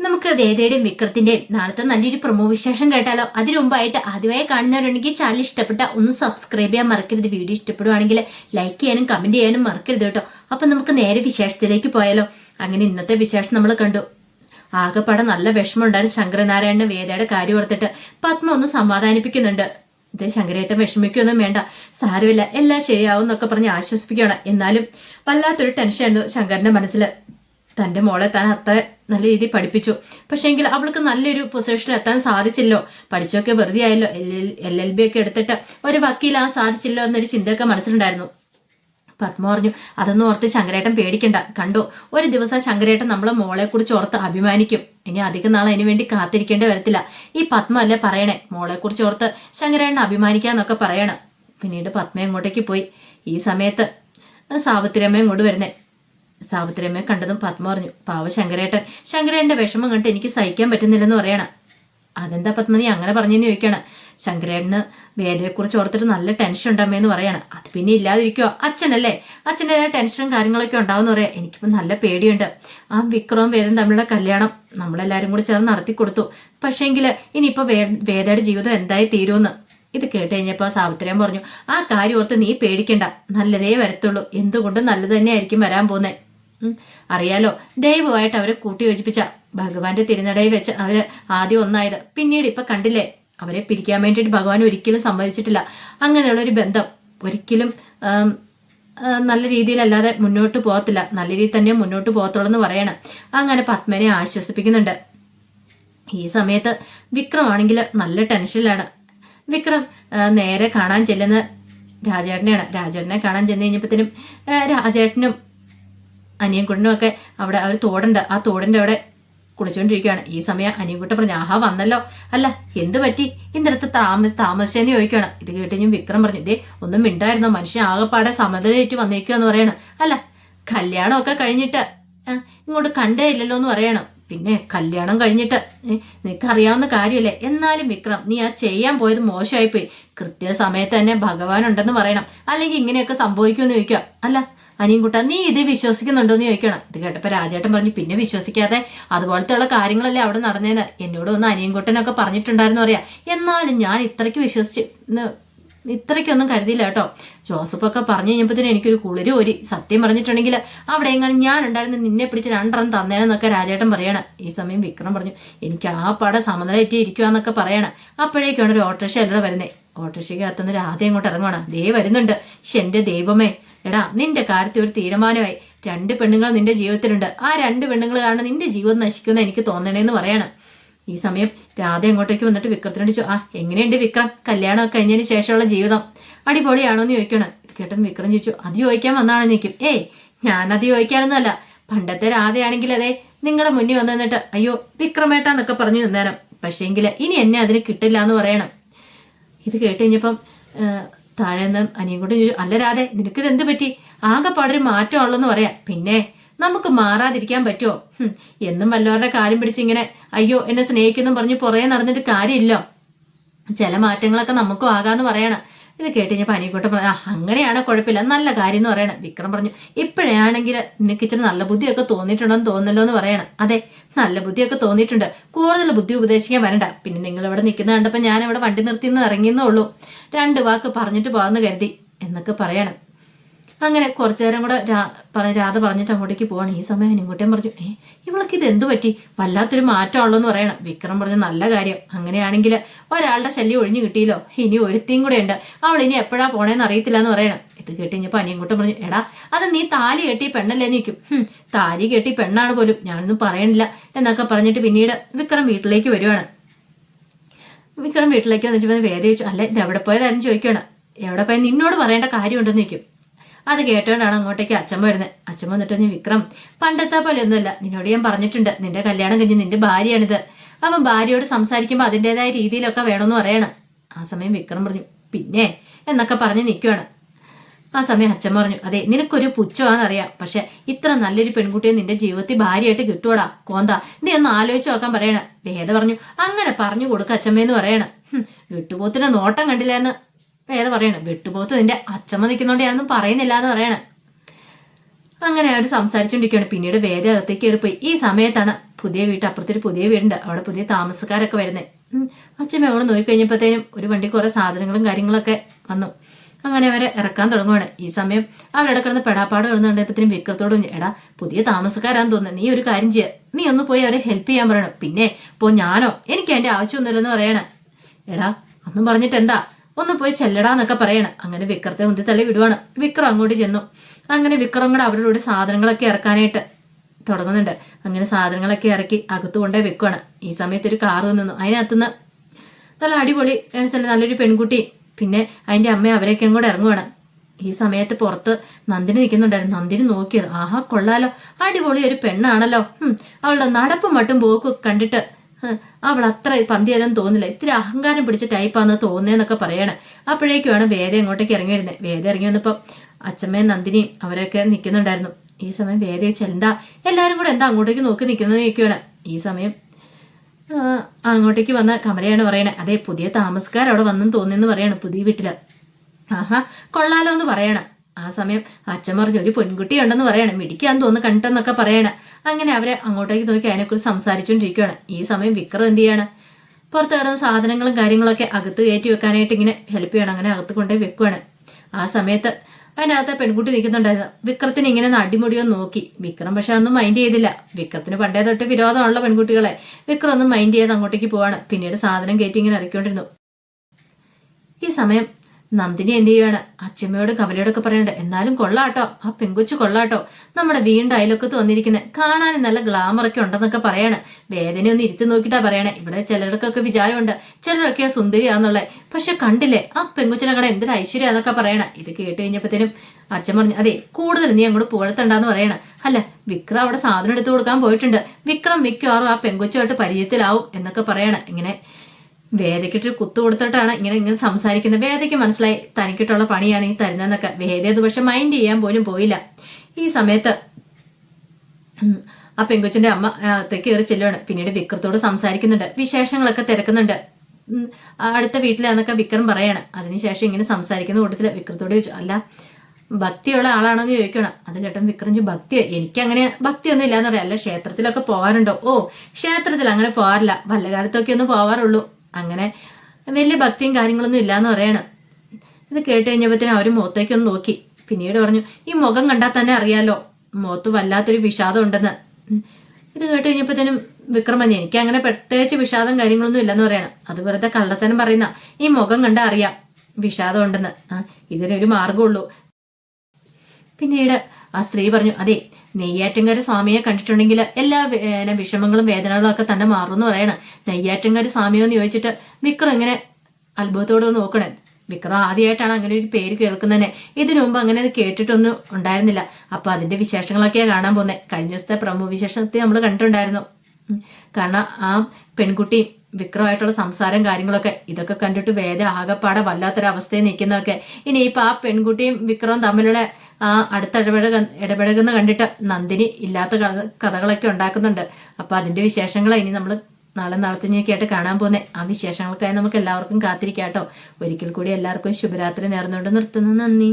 നമുക്ക് വേദയുടെയും വിക്രത്തിന്റെയും നാളത്തെ നല്ലൊരു പ്രൊമോ വിശേഷം കേട്ടാലോ? അതിനു മുമ്പായിട്ട് ആദ്യമായി കാണുന്നവരുണ്ടെങ്കിൽ ചാനൽ ഇഷ്ടപ്പെട്ട ഒന്ന് സബ്സ്ക്രൈബ് ചെയ്യാൻ മറക്കരുത്. വീഡിയോ ഇഷ്ടപ്പെടുവാണെങ്കിൽ ലൈക്ക് ചെയ്യാനും കമന്റ് ചെയ്യാനും മറക്കരുത് കേട്ടോ. അപ്പൊ നമുക്ക് നേരെ വിശേഷത്തിലേക്ക് പോയാലോ? അങ്ങനെ ഇന്നത്തെ വിശേഷം നമ്മൾ കണ്ടു. ആകെപ്പാടെ നല്ല വിഷമമുണ്ടായിരുന്നു ശങ്കരനാരായണന് വേദയുടെ കാര്യം ഓർത്തിട്ട്. പത്മ ഒന്ന് സമാധാനിപ്പിക്കുന്നുണ്ട്. ഇത് ശങ്കരേട്ടൻ വിഷമിക്കൊന്നും വേണ്ട. സാരമില്ല എല്ലാം ശരിയാവും എന്നൊക്കെ പറഞ്ഞ് ആശ്വസിപ്പിക്കുകയാണ്. എന്നാലും വല്ലാത്തൊരു ടെൻഷനായിരുന്നു ശങ്കരന്റെ മനസ്സിൽ തന്റെ മോളെ താൻ അത്ര നല്ല രീതിയിൽ പഠിപ്പിച്ചു. പക്ഷേങ്കിൽ അവൾക്ക് നല്ലൊരു പൊസിഷനിൽ എത്താൻ സാധിച്ചില്ലോ. പഠിച്ചൊക്കെ വെറുതെ ആയല്ലോ. എൽ എൽ എൽ ബി ഒക്കെ എടുത്തിട്ട് ഒരു വക്കീലാൻ സാധിച്ചില്ലോ എന്നൊരു ചിന്തയൊക്കെ മനസ്സിലുണ്ടായിരുന്നു. പത്മ പറഞ്ഞു അതൊന്നും ഓർത്ത് ശങ്കരേട്ടൻ പേടിക്കണ്ട. കണ്ടോ ഒരു ദിവസം ശങ്കരേട്ടൻ നമ്മളെ മോളെ കുറിച്ച് ഓർത്ത് അഭിമാനിക്കും. ഇനി അധികം നാൾ അതിനു വേണ്ടി കാത്തിരിക്കേണ്ടി വരത്തില്ല. ഈ പത്മ അല്ലേ പറയണേ? മോളെ കുറിച്ച് ഓർത്ത് ശങ്കരേട്ടൻ അഭിമാനിക്കാന്നൊക്കെ പറയണം. പിന്നീട് പത്മ അങ്ങോട്ടേക്ക് പോയി? ഈ സമയത്ത് സാവിത്രിയമ്മ ഇങ്ങോട്ട് വരുന്നേ. സാവിത്രിയമ്മയെ കണ്ടതും പത്മ പറഞ്ഞു പാവ ശങ്കരേട്ടൻ ശങ്കരേട്ടന്റെ വിഷമം കണ്ട് എനിക്ക് സഹിക്കാൻ പറ്റുന്നില്ലെന്ന് പറയണം. അതെന്താ പത്മനി അങ്ങനെ പറഞ്ഞെന്ന് ചോദിക്കണം. ശങ്കരേട്ടന് വേദയെക്കുറിച്ച് ഓർത്തിട്ട് നല്ല ടെൻഷൻ ഉണ്ടാമേന്ന് പറയണം. അത് പിന്നെ ഇല്ലാതിരിക്കുവോ? അച്ഛനല്ലേ അച്ഛന്റെതായ ടെൻഷനും കാര്യങ്ങളൊക്കെ ഉണ്ടാവുമെന്ന് പറയാം. എനിക്കിപ്പോൾ നല്ല പേടിയുണ്ട്. ആ വിക്രവും വേദം തമ്മിലുള്ള കല്യാണം നമ്മളെല്ലാവരും കൂടി ചേർന്ന് നടത്തി കൊടുത്തു. പക്ഷേങ്കിൽ ഇനിയിപ്പോൾ വേ വേദയുടെ ജീവിതം എന്തായി തീരുമെന്ന്. ഇത് കേട്ട് കഴിഞ്ഞപ്പോൾ സാവിത്രിയൻ പറഞ്ഞു ആ കാര്യം ഓർത്ത് നീ പേടിക്കണ്ട. നല്ലതേ വരത്തുള്ളൂ. എന്തുകൊണ്ടും നല്ലത് തന്നെയായിരിക്കും വരാൻ പോകുന്നത്. അറിയാലോ ദൈവമായിട്ട് അവരെ കൂട്ടി യോജിപ്പിച്ച ഭഗവാന്റെ തിരുനടയിൽ വെച്ച് അവർ ആദ്യം ഒന്നായത്. പിന്നീട് ഇപ്പൊ കണ്ടില്ലേ അവരെ പിരിക്കാൻ വേണ്ടിയിട്ട് ഭഗവാൻ ഒരിക്കലും സമ്മതിച്ചിട്ടില്ല. അങ്ങനെയുള്ള ഒരു ബന്ധം ഒരിക്കലും നല്ല രീതിയിലല്ലാതെ മുന്നോട്ട് പോകത്തില്ല. നല്ല രീതിയിൽ തന്നെ മുന്നോട്ട് പോകത്തുള്ളൂ എന്ന് പറയണം. അങ്ങനെ പത്മനെ ആശ്വസിപ്പിക്കുന്നുണ്ട്. ഈ സമയത്ത് വിക്രമാണെങ്കിൽ നല്ല ടെൻഷനിലാണ്. വിക്രം നേരെ കാണാൻ ചെല്ലുന്ന രാജേട്ടനെയാണ്. രാജേട്ടനെ കാണാൻ ചെന്ന് കഴിഞ്ഞപ്പോഴത്തേനും രാജേട്ടനും അനിയൻകുട്ടനും ഒക്കെ അവിടെ ഒരു തോടുണ്ട്. ആ തോടിന്റെ അവിടെ കുളിച്ചുകൊണ്ടിരിക്കുകയാണ് ഈ സമയം അനിയൻകുട്ടൻ പറഞ്ഞു ആഹാ വന്നല്ലോ. അല്ല എന്ത് പറ്റി? ഇന്നിടത്ത് താമസ താമസിച്ചെന്ന് ചോദിക്കുകയാണ് ഇത് കേട്ട് ഞാൻ വിക്രം പറഞ്ഞു ഇതേ ഒന്നും മിണ്ടായിരുന്നോ? മനുഷ്യൻ ആകെപ്പാടെ സമതലേറ്റ് വന്നിരിക്കുക എന്ന് പറയണം. അല്ല കല്യാണമൊക്കെ കഴിഞ്ഞിട്ട് ഇങ്ങോട്ട് കണ്ടേ ഇല്ലല്ലോ എന്ന് പറയണം. പിന്നെ കല്യാണം കഴിഞ്ഞിട്ട് നിനക്കറിയാവുന്ന കാര്യമല്ലേ എന്നാലും വിക്രം നീ ആ ചെയ്യാൻ പോയത് മോശമായിപ്പോയി. കൃത്യസമയത്ത് തന്നെ ഭഗവാൻ ഉണ്ടെന്ന് പറയണം. അല്ലെങ്കിൽ ഇങ്ങനെയൊക്കെ സംഭവിക്കുമെന്ന് ചോദിക്കുക അല്ല അനിയൻകുട്ട നീ ഇത് വിശ്വസിക്കുന്നുണ്ടോ എന്ന് ചോദിക്കണം. ഇത് കേട്ടപ്പോൾ രാജേട്ടൻ പറഞ്ഞു പിന്നെ വിശ്വസിക്കാതെ അതുപോലത്തെ ഉള്ള കാര്യങ്ങളല്ലേ അവിടെ നടന്നേന്ന്? എന്നോട് ഒന്ന് അനിയൻകുട്ടനൊക്കെ പറഞ്ഞിട്ടുണ്ടായിരുന്നു പറയാ. എന്നാലും ഞാൻ ഇത്രയ്ക്ക് വിശ്വസിച്ച് ഇത്രയ്ക്കൊന്നും കരുതിയില്ല കേട്ടോ. ജോസഫൊക്കെ പറഞ്ഞു കഴിഞ്ഞപ്പോഴത്തേനും എനിക്കൊരു കുളിരും ഒരു സത്യം പറഞ്ഞിട്ടുണ്ടെങ്കിൽ അവിടെ എങ്ങനെ ഞാൻ ഉണ്ടായിരുന്നു നിന്നെ പിടിച്ച് രണ്ടെണ്ണം തന്നേനെന്നൊക്കെ രാജേട്ടൻ പറയണം. ഈ സമയം വിക്രം പറഞ്ഞു എനിക്ക് ആ പടം സമനിലയറ്റി ഇരിക്കുവാന്നൊക്കെ പറയണം. അപ്പോഴേക്കാണ് ഒരു ഓട്ടോറിക്ഷ എല്ലാം വരുന്നത് ഓട്ടോറിക്ഷയ്ക്ക് അകത്തുനിന്ന് രാധ ഇങ്ങോട്ട് ഇറങ്ങുവാണ്. ദേ വരുന്നുണ്ട്. പക്ഷെ എന്റെ ദൈവമേ. എടാ നിന്റെ കാര്യത്തിൽ ഒരു തീരുമാനമായി. രണ്ട് പെണ്ണുങ്ങൾ നിന്റെ ജീവിതത്തിലുണ്ട്. ആ രണ്ട് പെണ്ണുങ്ങൾ കാരണം നിന്റെ ജീവിതം നശിക്കുമെന്ന് എനിക്ക് തോന്നണേന്ന് പറയണം. ഈ സമയം രാധ അങ്ങോട്ടേക്ക് വന്നിട്ട് വിക്രത്തിനോട് ചോ ആ എങ്ങനെയുണ്ട് വിക്രം? കല്യാണം കഴിഞ്ഞതിന് ശേഷമുള്ള ജീവിതം. അടിപൊളിയാണോ? എന്ന് ചോദിക്കണം ഇത് കേട്ടും വിക്രം ചോദിച്ചു അത് ചോദിക്കാൻ വന്നാണ് നിൽക്കും ഏയ് ഞാനത് ചോദിക്കാനൊന്നുമല്ല. പണ്ടത്തെ രാധയാണെങ്കിൽ അതെ നിങ്ങളുടെ മുന്നിൽ വന്നു നിന്നിട്ട് അയ്യോ വിക്രമേട്ടാന്നൊക്കെ പറഞ്ഞു നിന്നേരം പക്ഷേങ്കിൽ ഇനി എന്നെ അതിന് കിട്ടില്ല എന്ന് പറയണം. ഇത് കേട്ട് കഴിഞ്ഞപ്പം താഴെ നിന്ന് അനിയും കൂടെ ചോദിച്ചു അല്ല രാധെ നിനക്കിത് എന്ത് പറ്റി? ആകെപ്പാടൊരു മാറ്റം എന്ന് പറയാം. പിന്നെ നമുക്ക് മാറാതിരിക്കാൻ പറ്റുമോ? എന്നും വല്ലവരുടെ കാര്യം പിടിച്ചിങ്ങനെ അയ്യോ എന്നെ സ്നേഹിക്കുന്നു പറഞ്ഞ് പുറകെ നടന്നിട്ട് കാര്യമില്ലോ. ചില മാറ്റങ്ങളൊക്കെ നമുക്കും ആകാന്ന് പറയണം. ഇത് കേട്ട് കഴിഞ്ഞപ്പോൾ അനിയക്കൂട്ടം പറഞ്ഞു ആ അങ്ങനെയാണ് കുഴപ്പമില്ല. നല്ല കാര്യം എന്ന് പറയണം. വിക്രം പറഞ്ഞു ഇപ്പോഴാണെങ്കിൽ നിനക്ക് ഇച്ചിരി നല്ല ബുദ്ധിയൊക്കെ തോന്നിയിട്ടുണ്ടെന്ന് തോന്നല്ലോ എന്ന് പറയണം. അതെ നല്ല ബുദ്ധിയൊക്കെ തോന്നിയിട്ടുണ്ട്. കൂടുതൽ ബുദ്ധി ഉപദേശിക്കാൻ വരണ്ട. പിന്നെ നിങ്ങൾ ഇവിടെ നിൽക്കുന്ന കണ്ടപ്പോൾ ഞാൻ ഇവിടെ വണ്ടി നിർത്തി നിന്ന് ഇറങ്ങിയെന്നേ ഉള്ളൂ. രണ്ട് വാക്ക് പറഞ്ഞിട്ട് പോകാമെന്ന് കരുതി. എന്നൊക്കെ പറയണം. അങ്ങനെ കുറച്ചു നേരം കൂടെ രാധ പറഞ്ഞിട്ട് അങ്ങോട്ടേക്ക് പോവാണ്. ഈ സമയം അനിൻകുട്ടിയും പറഞ്ഞു ഏ ഇവൾക്ക് ഇത് എന്തു പറ്റി? വല്ലാത്തൊരു മാറ്റമുള്ളൂ എന്ന് പറയണം. വിക്രം പറഞ്ഞു നല്ല കാര്യം. അങ്ങനെയാണെങ്കിൽ ഒരാളുടെ ശല്യം ഒഴിഞ്ഞു കിട്ടിയല്ലോ. ഇനി ഒരുത്തിയും കൂടെ ഉണ്ട്. അവൾ ഇനി എപ്പോഴാ പോണേന്ന് അറിയത്തില്ല എന്ന് പറയണം. ഇത് കേട്ടിഞ്ഞപ്പോൾ അനിയൻകുട്ടൻ പറഞ്ഞു എടാ അത് നീ താലി കെട്ടി പെണ്ണല്ലേ? നിൽക്കും താലി കെട്ടി പെണ്ണാണ് പോലും. ഞാനൊന്നും പറയണില്ല. എന്നൊക്കെ പറഞ്ഞിട്ട് പിന്നീട് വിക്രം വീട്ടിലേക്ക് വരുവാണ്. വിക്രം വീട്ടിലേക്ക് വന്നിട്ട് വേദ ചോദിച്ചു അല്ല ഇത് എവിടെ പോയതായിരുന്നു ചോദിക്കണം എവിടെ പോയാൽ നിന്നോട് പറയേണ്ട കാര്യമുണ്ടെന്ന് ചോദിക്കും. അത് കേട്ടോണ്ടാണ് അങ്ങോട്ടേക്ക് അച്ഛൻ വരുന്നത്. അച്ഛൻ വന്നിട്ട് നീ വിക്രം പണ്ടത്തെ പോലെ ഒന്നുമല്ല നിന്നോട് ഞാൻ പറഞ്ഞിട്ടുണ്ട്. നിന്റെ കല്യാണം കഴിഞ്ഞ് നിന്റെ ഭാര്യയാണിത്. അപ്പം ഭാര്യയോട് സംസാരിക്കുമ്പോൾ അതിന്റെതായ രീതിയിലൊക്കെ വേണമെന്ന് പറയണം. ആ സമയം വിക്രം പറഞ്ഞു പിന്നെ? എന്നൊക്കെ പറഞ്ഞ് നിൽക്കുവാണ് ആ സമയം അച്ഛൻ പറഞ്ഞു അതെ നിനക്കൊരു പുച്ഛമാണെന്നറിയാം. പക്ഷെ ഇത്ര നല്ലൊരു പെൺകുട്ടിയെ നിന്റെ ജീവിതത്തിൽ ഭാര്യയായിട്ട് കിട്ടുവടാ കോന്ത നീ ഒന്ന് ആലോചിച്ച് നോക്കാൻ പറയണ. വേദ പറഞ്ഞു അങ്ങനെ പറഞ്ഞു കൊടുക്ക അച്ഛമ്മേന്ന് പറയണം. ഹും, വിട്ടുപോത്തിന്റെ നോട്ടം കണ്ടില്ല എന്ന്. വേദ പറയണം? വിട്ടുപോത്ത് നിന്റെ അച്ഛമ്മ നിൽക്കുന്നോണ്ട് ഞാനൊന്നും പറയുന്നില്ല എന്ന് പറയണം. അങ്ങനെ അവർ സംസാരിച്ചുകൊണ്ടിരിക്കുകയാണ് പിന്നീട് വേദ അകത്തേക്ക് കയറിപ്പോയി. ഈ സമയത്താണ് പുതിയ വീട്ട് അപ്പുറത്തൊരു പുതിയ വീടുണ്ട്. അവിടെ പുതിയ താമസക്കാരൊക്കെ വരുന്നത് അച്ഛമ്മ അവിടെ നോക്കിക്കഴിഞ്ഞപ്പോഴത്തേനും ഒരു വണ്ടി കുറേ സാധനങ്ങളും കാര്യങ്ങളൊക്കെ വന്നു. അങ്ങനെ അവരെ ഇറക്കാൻ തുടങ്ങുവാണ്. ഈ സമയം അവരുടെ കിടന്ന് പെടാപ്പാട് കിടന്നുകൊണ്ടപ്പോഴത്തേനും വിക്രത്തോട് എടാ പുതിയ താമസക്കാരാന്ന് തോന്നുന്നത് നീ ഒരു കാര്യം ചെയ്യുക നീ ഒന്ന് പോയി അവരെ ഹെൽപ്പ് ചെയ്യാൻ പറയണം. പിന്നെ ഇപ്പോൾ ഞാനോ? എനിക്ക് എന്റെ ആവശ്യമൊന്നുമില്ലെന്ന് പറയണേ. എടാ ഒന്നും പറഞ്ഞിട്ട് എന്താ ഒന്ന് പോയി ചെല്ലടാന്നൊക്കെ പറയണം. അങ്ങനെ വിക്രത്തെ ഉന്തി തള്ളി വിടുവാണ്. വിക്രം അങ്ങോട്ട് ചെന്നു. അങ്ങനെ വിക്രം കൂടെ അവരുടെ സാധനങ്ങളൊക്കെ ഇറക്കാനായിട്ട് തുടങ്ങുന്നുണ്ട്. അങ്ങനെ സാധനങ്ങളൊക്കെ ഇറക്കി അകത്ത് കൊണ്ടേ വെക്കുവാണ്. ഈ സമയത്ത് ഒരു കാറ് നിന്നു അതിനകത്തുനിന്ന് നല്ല അടിപൊളി തന്നെ നല്ലൊരു പെൺകുട്ടി പിന്നെ അതിന്റെ അമ്മ അവരെയൊക്കെ അങ്ങോട്ട് ഇറങ്ങുവാണ്. ഈ സമയത്ത് പുറത്ത് നന്ദിനി നിൽക്കുന്നുണ്ടായിരുന്നു. നന്ദിനി നോക്കിയത് ആഹാ കൊള്ളാലോ. അടിപൊളി ഒരു പെണ്ണാണല്ലോ. അവളുടെ നടപ്പും മട്ടും പോക്കും കണ്ടിട്ട് അവൾ അത്ര പന്തിയതെന്ന് തോന്നില്ല ഇത്തിരി അഹങ്കാരം പിടിച്ച ടൈപ്പാന്ന് തോന്നുന്നതെന്നൊക്കെ പറയണേ. അപ്പോഴേക്കുമാണ് വേദ അങ്ങോട്ടേക്ക് ഇറങ്ങി വരുന്നത് വേദ ഇറങ്ങി വന്നപ്പോൾ അച്ഛമ്മയും നന്ദിനിയും അവരൊക്കെ നിൽക്കുന്നുണ്ടായിരുന്നു ഈ സമയം വേദ ചെന്താ എല്ലാവരും കൂടെ എന്താ അങ്ങോട്ടേക്ക് നോക്കി നിൽക്കുന്നത് നിൽക്കുകയാണ് ഈ സമയം അങ്ങോട്ടേക്ക് വന്ന കമലയാണ് പറയണേ. അതെ പുതിയ താമസക്കാർ അവിടെ വന്നെന്ന് തോന്നിയെന്ന് പറയാണ് പുതിയ വീട്ടിൽ ആഹാ കൊള്ളാലോ എന്ന് പറയണം. ആ സമയം അച്ഛൻ പറഞ്ഞു ഒരു പെൺകുട്ടി ഉണ്ടെന്ന് പറയണം. മിടിക്കാൻ തോന്നുന്നു കണ്ടെന്നൊക്കെ പറയണം. അങ്ങനെ അവരെ അങ്ങോട്ടേക്ക് നോക്കി അതിനെക്കുറിച്ച് സംസാരിച്ചുകൊണ്ടിരിക്കുകയാണ് ഈ സമയം വിക്രം എന്ത് ചെയ്യാണ്? പുറത്ത് കിടന്ന സാധനങ്ങളും കാര്യങ്ങളൊക്കെ അകത്ത് കയറ്റി വെക്കാനായിട്ട് ഇങ്ങനെ ഹെൽപ്പ് ചെയ്യണം. അങ്ങനെ അകത്ത് കൊണ്ടുപോയി വെക്കുവാണ്. ആ സമയത്ത് അതിനകത്ത് പെൺകുട്ടി നിൽക്കുന്നുണ്ടായിരുന്നു. വിക്രത്തിന് ഇങ്ങനെ അടിമുടിയോ നോക്കി. വിക്രം പക്ഷെ ഒന്നും മൈൻഡ് ചെയ്തില്ല. വിക്രത്തിന് പണ്ടേ തൊട്ട് വിരോധമുള്ള പെൺകുട്ടികളെ. വിക്രം ഒന്നും മൈൻഡ് ചെയ്ത് അങ്ങോട്ടേക്ക് പോവാണ്. പിന്നീട് സാധനം കയറ്റി ഇങ്ങനെ ഇറക്കിക്കൊണ്ടിരുന്നു. ഈ സമയം നന്ദിനി എന്ത് ചെയ്യാണ് അച്ഛമ്മയോട് കമലയോടൊക്കെ പറയണ്ട എന്നാലും കൊള്ളാട്ടോ ആ പെങ്കൊച്ചു കൊള്ളാട്ടോ. നമ്മുടെ വീണ്ടും അയലൊക്കത്ത് വന്നിരിക്കുന്നത് കാണാനും നല്ല ഗ്ലാമറൊക്കെ ഉണ്ടെന്നൊക്കെ പറയാണ്. വേദന ഒന്ന് ഇരുത്തി നോക്കിയിട്ടാ പറയണേ. ഇവിടെ ചിലർക്കൊക്കെ വിചാരമുണ്ട് ചിലരൊക്കെ ആ സുന്ദരിയാന്നുള്ളത് പക്ഷെ കണ്ടില്ലേ ആ പെങ്കൊച്ചിനെ കട എന്തൊരു ഐശ്വര്യം എന്നൊക്കെ പറയണ. ഇത് കേട്ട് കഴിഞ്ഞപ്പോഴത്തേനും അച്ഛൻ പറഞ്ഞു അതെ കൂടുതൽ നീ അങ്ങോട്ട് പുകഴ്ത്തണ്ടെന്ന് പറയണ. അല്ല വിക്രം അവിടെ സാധനം എടുത്തു കൊടുക്കാൻ പോയിട്ടുണ്ട്. വിക്രം മിക്കവാറും ആ പെങ്കൊച്ചുമായിട്ട് പരിചയത്തിലാവും എന്നൊക്കെ പറയണ. ഇങ്ങനെ വേദയ്ക്കിട്ട് കുത്തു കൊടുത്തിട്ടാണ് ഇങ്ങനെ ഇങ്ങനെ സംസാരിക്കുന്നത്. വേദയ്ക്ക് മനസ്സിലായി തനിക്കിട്ടുള്ള പണിയാണ് ഈ തരുന്നതെന്നൊക്കെ. വേദ അത് പക്ഷെ മൈൻഡ് ചെയ്യാൻ പോലും പോയില്ല. ഈ സമയത്ത് ആ പെങ്കുച്ചിന്റെ അമ്മ അകത്തേക്ക് കയറി ചെല്ലുവാണ്. പിന്നീട് വിക്രത്തോട് സംസാരിക്കുന്നുണ്ട്. വിശേഷങ്ങളൊക്കെ തിരക്കുന്നുണ്ട്. അടുത്ത വീട്ടിലാന്നൊക്കെ വിക്രം പറയാണ്. അതിനുശേഷം ഇങ്ങനെ സംസാരിക്കുന്ന കൂട്ടത്തിൽ വിക്രത്തോട് ചോദിച്ചു അല്ല ഭക്തിയുള്ള ആളാണോ എന്ന് ചോദിക്കണം അത് കേട്ടോ വിക്രം ചോദിച്ചു ഭക്തി എനിക്കങ്ങനെ ഭക്തിയൊന്നും ഇല്ലാന്ന് പറയാം. അല്ല ക്ഷേത്രത്തിലൊക്കെ പോകാറുണ്ടോ ഓ ക്ഷേത്രത്തിൽ അങ്ങനെ പോകാറില്ല വല്ല കാലത്തൊക്കെ ഒന്ന് പോവാറുള്ളൂ. അങ്ങനെ വലിയ ഭക്തിയും കാര്യങ്ങളൊന്നും ഇല്ലാന്ന് പറയണം. ഇത് കേട്ട് കഴിഞ്ഞപ്പോഴത്തേനും അവർ മുഖത്തേക്കൊന്ന് നോക്കി. പിന്നീട് പറഞ്ഞു ഈ മുഖം കണ്ടാൽ തന്നെ അറിയാലോ മുഖത്ത് വല്ലാത്തൊരു വിഷാദം ഉണ്ടെന്ന്. ഇത് കേട്ട് കഴിഞ്ഞപ്പോഴത്തേനും വിക്രം പറഞ്ഞു എനിക്ക് അങ്ങനെ പ്രത്യേകിച്ച് വിഷാദം കാര്യങ്ങളൊന്നും ഇല്ലെന്ന് പറയണം. അത് വെറുതെ കള്ളത്തനം പറയുന്ന ഈ മുഖം കണ്ടാൽ അറിയാം വിഷാദം ഉണ്ടെന്ന്. ഇതിനൊരു മാർഗമുള്ളൂ പിന്നീട് ആ സ്ത്രീ പറഞ്ഞു അതെ നെയ്യാറ്റങ്കര സ്വാമിയെ കണ്ടിട്ടുണ്ടെങ്കിൽ എല്ലാ വിഷമങ്ങളും വേദനകളും ഒക്കെ തന്നെ മാറുമെന്ന് പറയണം. നെയ്യാറ്റങ്കര സ്വാമിയോ എന്ന് ചോദിച്ചിട്ട് വിക്രം ഇങ്ങനെ അത്ഭുതത്തോടെ നോക്കണേ. വിക്രം ആദ്യമായിട്ടാണ് അങ്ങനെ ഒരു പേര് കേൾക്കുന്നതന്നെ ഇതിനു മുമ്പ് അങ്ങനെ അത് കേട്ടിട്ടൊന്നും ഉണ്ടായിരുന്നില്ല. അപ്പൊ അതിന്റെ വിശേഷങ്ങളൊക്കെ കാണാൻ പോകുന്നത് കഴിഞ്ഞ ദിവസത്തെ പ്രമുഖ വിശേഷത്തെ നമ്മൾ കണ്ടിട്ടുണ്ടായിരുന്നു. കാരണം ആ പെൺകുട്ടി വിക്രമായിട്ടുള്ള സംസാരം കാര്യങ്ങളൊക്കെ ഇതൊക്കെ കണ്ടിട്ട് വേദ ആകെപ്പാടെ വല്ലാത്തൊരവസ്ഥയിൽ നിൽക്കുന്നതൊക്കെ. ഇനി ആ പെൺകുട്ടിയും വിക്രവും തമ്മിലുള്ള അടുത്ത ഇടപഴക ഇടപഴകുന്ന കണ്ടിട്ട് നന്ദിനി ഇല്ലാത്ത കഥകളൊക്കെ ഉണ്ടാക്കുന്നുണ്ട്. അപ്പൊ അതിന്റെ വിശേഷങ്ങൾ ഇനി നമ്മൾ നാളെ നാളത്തിനൊക്കെയായിട്ട് കാണാൻ പോകുന്നത് ആ വിശേഷങ്ങൾക്കായി നമുക്ക് എല്ലാവർക്കും കാത്തിരിക്കാം കേട്ടോ ഒരിക്കൽ കൂടി എല്ലാവർക്കും ശുഭരാത്രി നേർന്നുകൊണ്ട് നിർത്തുന്നു നന്ദി.